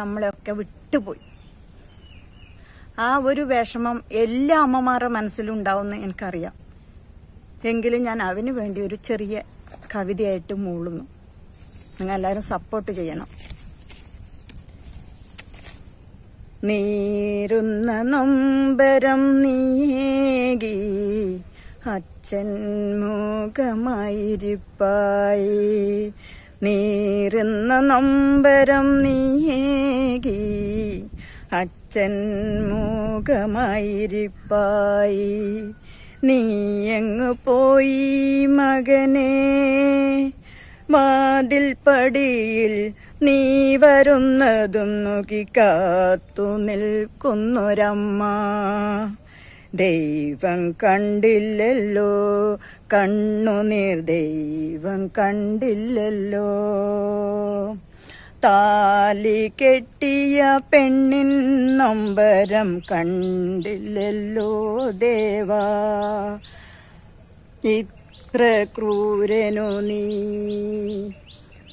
നമ്മളെയൊക്കെ വിട്ടുപോയി. ആ ഒരു വിഷമം എല്ലാ അമ്മമാരുടെ മനസ്സിലും ഉണ്ടാവുമെന്ന് എനിക്കറിയാം. എങ്കിലും ഞാൻ അവന് വേണ്ടി ഒരു ചെറിയ കവിതയായിട്ട് മൂളുന്നു. നിങ്ങൾ എല്ലാവരും സപ്പോർട്ട് ചെയ്യണം. നീരുന്ന നൊമ്പരം നീകി അച്ഛൻ മുഖമായിരിപ്പായി. നീറുന്ന നൊമ്പരം നീകി അച്ഛൻ മുഖമായിരിപ്പായി നീ എങ്ങു പോയി മകനെ? വാതിൽ പടിയിൽ നീ വരുന്നതും നോക്കി കാത്തു നിൽക്കുന്നൊരമ്മ. ദൈവം കണ്ടില്ലല്ലോ കണ്ണുനീർ ദൈവം കണ്ടില്ലല്ലോ. താലി കെട്ടിയ പെണ്ണിൻ നൊമ്പരം കണ്ടില്ലല്ലോ ദേവാ. ഇത്ര ക്രൂരനു നീ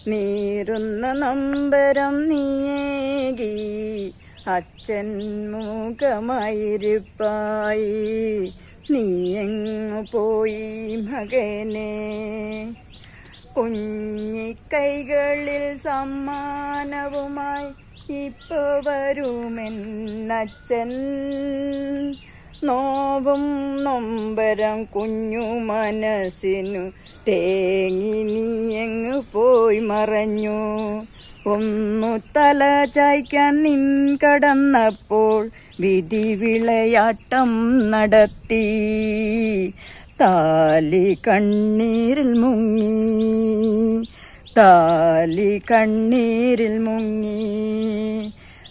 നീറുന്ന നമ്പരം നീയേകി അച്ഛൻ മുഖമായിരിപ്പായി. നീ എങ്ങു പോയി മകനെ? കുഞ്ഞിക്കൈകളിൽ സമ്മാനവുമായി ഇപ്പൊ വരുമെന്നച്ഛൻ. നോവും നൊമ്പരം കുഞ്ഞു മനസ്സിനു തേങ്ങി നീ എങ്ങു പോയി മറഞ്ഞു. ഒന്നു തല ചായ്ക്കാൻ നിൻ കടന്നപ്പോൾ വിധി വിളയാട്ടം നടത്തി. താലി കണ്ണീരിൽ മുങ്ങി താലി കണ്ണീരിൽ മുങ്ങി.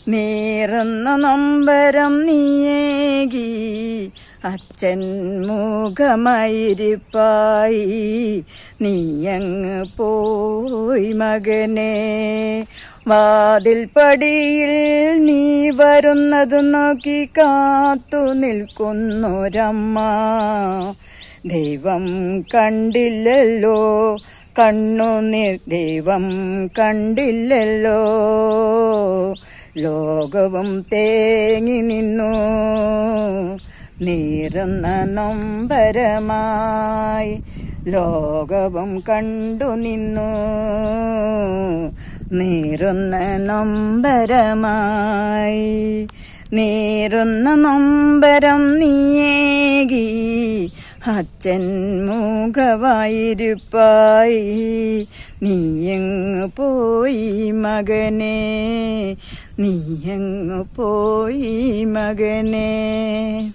നീറുന്ന നൊമ്പരം നീയേകി അച്ഛൻ മുഖമായിരിപ്പായി നീയങ്ങ് പോയി മകനെ. വാതിൽ പടിയിൽ നീ വരുന്നത് നോക്കി കാത്തു നിൽക്കുന്നൊരമ്മ. ദൈവം കണ്ടില്ലല്ലോ കണ്ണു നീ ദൈവം കണ്ടില്ലല്ലോ. ലോകവും തേങ്ങി നിന്നു. നീറുന്ന നൊമ്പരമായി ലോകവും കണ്ടു നിന്നു. നീറുന്ന നൊമ്പരമായി നീറുന്ന നൊമ്പരം നീയേകി അച്ഛൻ മുഖവായിരിപ്പായി. നീയങ്ങ് പോയി മകനെ? നീയങ്ങ് പോയി മകനെ?